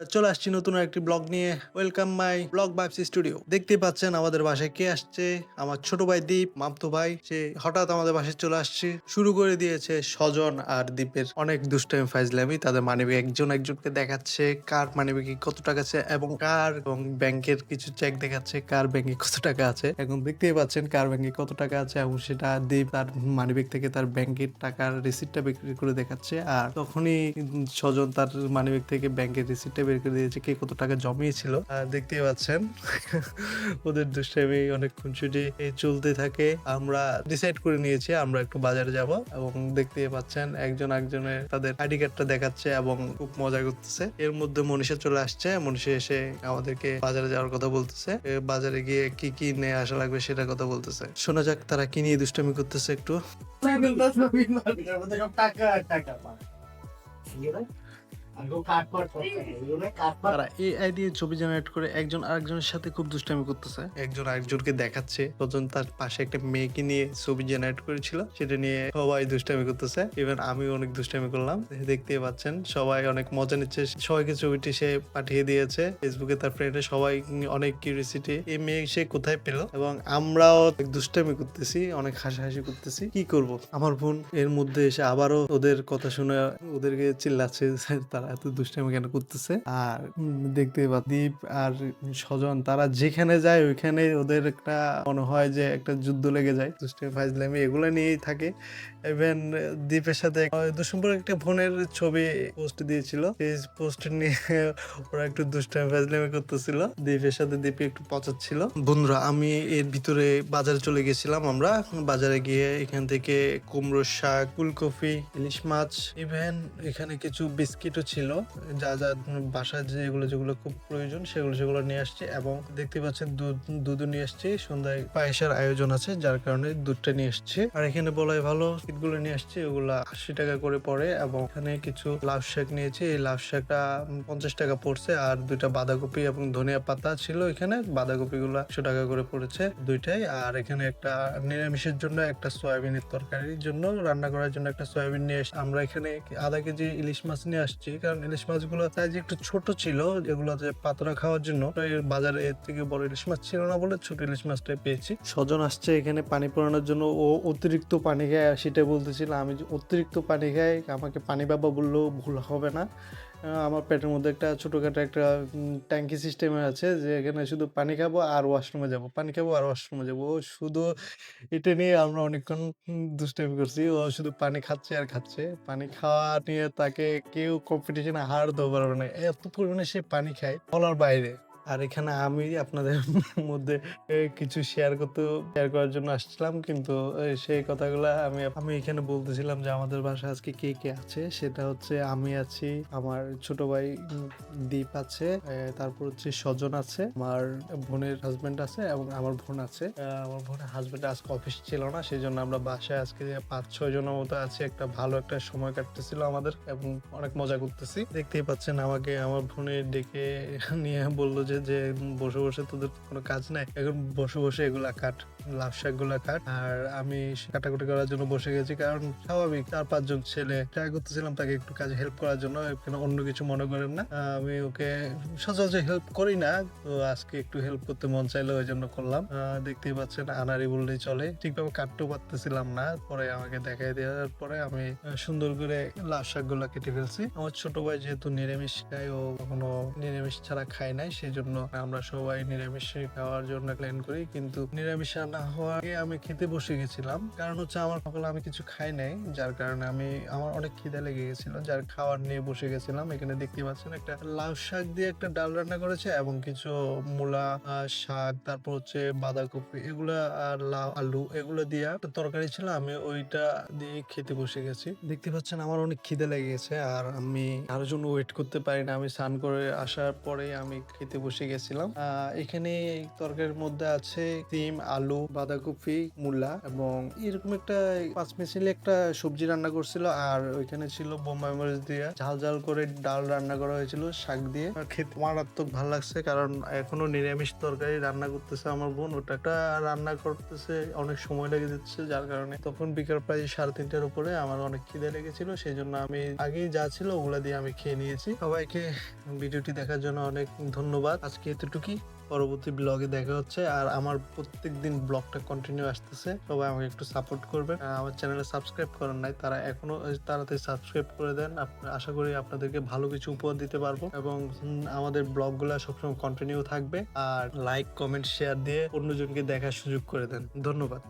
চলে আসছি নতুন একটি ব্লগ নিয়ে। ওয়েলকাম মাই ব্লগ বাইপস স্টুডিও দেখতে পাচ্ছেন আমাদের বাসায় কে আসছে? আমার ছোট ভাই দীপ, মামতো ভাই। সে হঠাৎ আমাদের বাসায় চলে আসছে। শুরু করে দিয়েছে স্বজন আর দীপের অনেক দুষ্টামি ফাইজলামি। তাদের মানিবে একজন একজনকে দেখাচ্ছে, কার মানিবে কি কত টাকা আছে এবং কার এবং ব্যাংকের কিছু চেক দেখাচ্ছে, কার ব্যাংকে কত টাকা আছে। এখন দেখতেই পাচ্ছেন কার ব্যাংকে কত টাকা আছে এবং সেটা দীপ তার মানিব্যাগ থেকে তার ব্যাংকের টাকার রিসিপ্টটা বিক্রি করে দেখাচ্ছে। আর তখনই স্বজন তার মানিব্যাগ থেকে ব্যাংকের রিসিপ্টটা বের করে দিয়েছে, কে কত টাকা জমিয়েছিল। দেখতেই পাচ্ছেন, ওদের দুষ্টামি অনেক খুনসুটি চলতে থাকে। আমরা ডিসাইড করে নিয়েছি, আমরা একটু বাজারে যাব এবং দেখতেই পাচ্ছেন, একজন একজনের তাদের আইডি কার্ডটা দেখাচ্ছে এবং খুব মজা করতেছে। এর মধ্যে মনীষা চলে আসছে, মনীষা এসে আমাদেরকে বাজারে যাওয়ার কথা বলতেছে। বাজারে গিয়ে কি কি নিয়ে আসা লাগবে সেটা কথা বলতেছে। শোনা যাক তারা কি নিয়ে দুষ্টামি করতেছে একটু। টাকা টাকা। তারা এআই দিয়ে ছবি জেনারেট করে একজন আরেকজনের সাথে খুব দুষ্টামি করতেছে। একজন আরেকজনকে দেখাচ্ছে তখন তার পাশে একটা মেয়েকে নিয়ে ছবি জেনারেট করেছিল সেটা নিয়ে সবাই দুষ্টামি করতেছে। ইভেন আমি অনেক দুষ্টামি করলাম দেখতেই পাচ্ছেন সবাই অনেক মজা নিচ্ছে। সবাইকে ছবিটি সে পাঠিয়ে দিয়েছে ফেসবুকে তার ফ্রেন্ডে সবাই অনেক কিউরিয়াসিটি এই মেয়ে সে কোথায় পেল? এবং আমরাও দুষ্টামি করতেছি অনেক হাসাহাসি করতেছি কি করব? আমার বোন এর মধ্যে এসে আবারও ওদের কথা শুনে ওদেরকে চিল্লাচ্ছে তারা এত দুষ্টামি কেন করতেছে? আর দেখতে পা দীপ আর স্বজন, তারা যেখানে যায় ওইখানে ওদের একটা মনে হয় যে একটা যুদ্ধ লেগে যায়। দুষ্টামি ফাইজলামি এগুলো নিয়েই থাকে। ইভেন দীপের সাথে দুসম্পর্ক একটা বোনের ছবি পোস্ট দিয়েছিল। এই পোস্ট নিয়ে ওরা একটু দুষ্টামি, ফাজলামি করতেছিল। দীপের সাথে দীপে একটু পচাচ্ছিল। বন্ধুরা, আমি এর ভিতরে বাজারে চলে গেছিলাম আমরা। বাজারে গিয়ে এখান থেকে কুমড়োর শাক, ফুলকপি, ইলিশ মাছ ইভেন এখানে কিছু বিস্কিটও ছিল। যা যা বাসায় যেগুলো যেগুলো খুব প্রয়োজন, সেগুলো সেগুলো নিয়ে আসছি এবং দেখতে পাচ্ছেন দুধ দুধও নিয়ে আসছি, সন্ধ্যায় পায়েসের আয়োজন আছে, যার কারণে দুধটা নিয়ে আসছি। আর এখানে বলাই ভালো গুলো নিয়ে আসছি, ওগুলা আশি টাকা করে পড়ে এবং এখানে কিছু লাউ শাক নিয়েছি, এই লাউ শাকটা পঞ্চাশ টাকা পড়ছে, আর দুইটা বাঁধাকপি এবং ধনিয়া পাতা ছিল এখানে বাঁধাকপি গুলা একশো টাকা করে পড়েছে দুইটাই। আর এখানে একটা নিরামিষের জন্য একটা সয়াবিনের তরকারির জন্য রান্না করার জন্য একটা সয়াবিন নিয়ে আমরা এখানে আধা কেজি ইলিশ মাছ নিয়ে আসছি কারণ ইলিশ মাছগুলো সাইজ একটু ছোট ছিল যেগুলো যে পাতলা খাওয়ার জন্য বাজারে এর থেকে বড় ইলিশ মাছ ছিল না বলে ছোট ইলিশ মাছটাই পেয়েছি। স্বজন আসছে এখানে পানি পড়ানোর জন্য, ও অতিরিক্ত পানি খায়, সেটা বলতেছিল, আমি যে অতিরিক্ত পানি খাই, আমাকে পানি বাবা বললেও ভুল হবে না। আমার পেটের মধ্যে একটা ছোটোখাটো একটা ট্যাঙ্কি সিস্টেমে আছে, যে এখানে শুধু পানি খাব আর ওয়াশরুমে যাব। পানি খাব আর ওয়াশরুমে যাব। ও শুধু এটা নিয়ে আমরা অনেকক্ষণ দুষ্টামি করছি। ও শুধু পানি খাচ্ছে আর খাচ্ছে। পানি খাওয়া নিয়ে তাকে কেউ কম্পিটিশনে হার হারতেও পারবে না। এত পরিমাণে সে পানি খায় বলার বাইরে। আর এখানে আমি আপনাদের মধ্যে কিছু শেয়ার করতে শেয়ার করার জন্য আসছিলাম। কিন্তু সেই কথাগুলো আমি আমি এখানে বলতেছিলাম যে আমাদের বাসায় আজকে কে কে আছে? সেটা হচ্ছে আমি আছি, আমার ছোট ভাই দীপ আছে তারপর হচ্ছে স্বজন আছে, আমার বোনের হাজবেন্ড আছে এবং আমার বোন আছে। আমার বোনের হাজবেন্ড আজকে অফিস ছিল না সেই জন্য আমরা বাসায় আজকে পাঁচ, ছয় জনের মতো আছি। একটা ভালো একটা সময় কাটতেছিল আমাদের এবং অনেক মজা করতেছি। দেখতেই পাচ্ছেন আমাকে, আমার বোনের ডেকে নিয়ে বলল যে যে বসে বসে তোদের কোনো কাজ নাই, এখন বসে বসে এগুলা কাট লাভ শাকগুলা কাট। আর আমি কাটাকুটি করার জন্য বসে গেছি, কারণ স্বাভাবিক, চার পাঁচজন ছেলে, ট্রাই করতেছিলাম তাকে একটু কাজে হেল্প করার জন্য অন্য কিছু মনে করেন না। আমি ওকে সচরাচর হেল্প করি না, তো আজকে একটু হেল্প করতে মন চাইলো, ওই জন্য করলাম। দেখতেই পাচ্ছেন আনারি বললেই চলে। ঠিকভাবে কাটতেও পারতেছিলাম না, পরে আমাকে দেখাই দেওয়ার পরে আমি সুন্দর করে লাভ শাকগুলা কেটে ফেলছি। আমার ছোট ভাই যেহেতু নিরামিষ খায়, ও কখনো নিরামিষ ছাড়া খায় নাই, সেই জন্য আমরা সবাই নিরামিষ খাওয়ার জন্য প্ল্যান করি, কিন্তু নিরামিষ না হওয়ার আগে আমি খেতে বসে গেছিলাম। কারণ হচ্ছে আমার সকালে আমি কিছু খাই নাই, যার কারণে আমি, আমার অনেক খিদে লেগে গেছিল, যার খাওয়ার নিয়ে বসে গেছিলাম। এখানে দেখতে পাচ্ছেন একটা লাউ শাক দিয়ে একটা ডাল রান্না করেছে, এবং কিছু মূলা শাক, তারপর হচ্ছে বাঁধাকপি, এগুলা আর লাউ, আলু, এগুলো দিয়ে একটা তরকারি ছিল, আমি ওইটা দিয়ে খেতে বসে গেছি। দেখতে পাচ্ছেন আমার অনেক খিদে লেগে গেছে আর আমি কারোর জন্য ওয়েট করতে পারি না, আমি স্নান করে আসার পরে আমি খেতে বসে গেছিলাম। এখানে তরকারির মধ্যে আছে ডিম আলু, বাঁধাকপি, মূলা এবং এরকম একটা পাঁচ মিশালি একটা সবজি রান্না করছিল আর ওইখানে ছিল বোম্বাই মরিচ দিয়ে ঝাল ঝাল করে ডাল রান্না করা হয়েছিল, শাক দিয়ে। খেতে মারাত্মক ভালো লাগছে কারণ এখনও নিরামিষ তরকারি রান্না করতেছে আমার বোন। ওটা একটা রান্না করতেছে, অনেক সময় লেগে যাচ্ছে যার কারণে তখন বিকাল প্রায় সাড়ে তিনটার উপরে আমার অনেক খিদে লেগেছিল, সেই জন্য আমি আগেই যা ছিল ওগুলা দিয়ে আমি খেয়ে নিয়েছি। সবাইকে ভিডিওটি দেখার জন্য অনেক ধন্যবাদ। আজকে এতটুকুই। পরবর্তী ব্লগে দেখা হচ্ছে। আর আমার প্রত্যেক দিন ব্লগটা কন্টিনিউ আসতেছে। সবাই আমাকে একটু সাপোর্ট করবে আমার চ্যানেলে সাবস্ক্রাইব করেন নাই, তারা এখনও তাড়াতাড়ি সাবস্ক্রাইব করে দেন। আশা করি আপনাদেরকে ভালো কিছু উপহার দিতে পারব। এবং আমাদের ব্লগগুলো সবসময় কন্টিনিউ থাকবে। আর লাইক কমেন্ট শেয়ার দিয়ে অন্যজনকে দেখার সুযোগ করে দেন। ধন্যবাদ।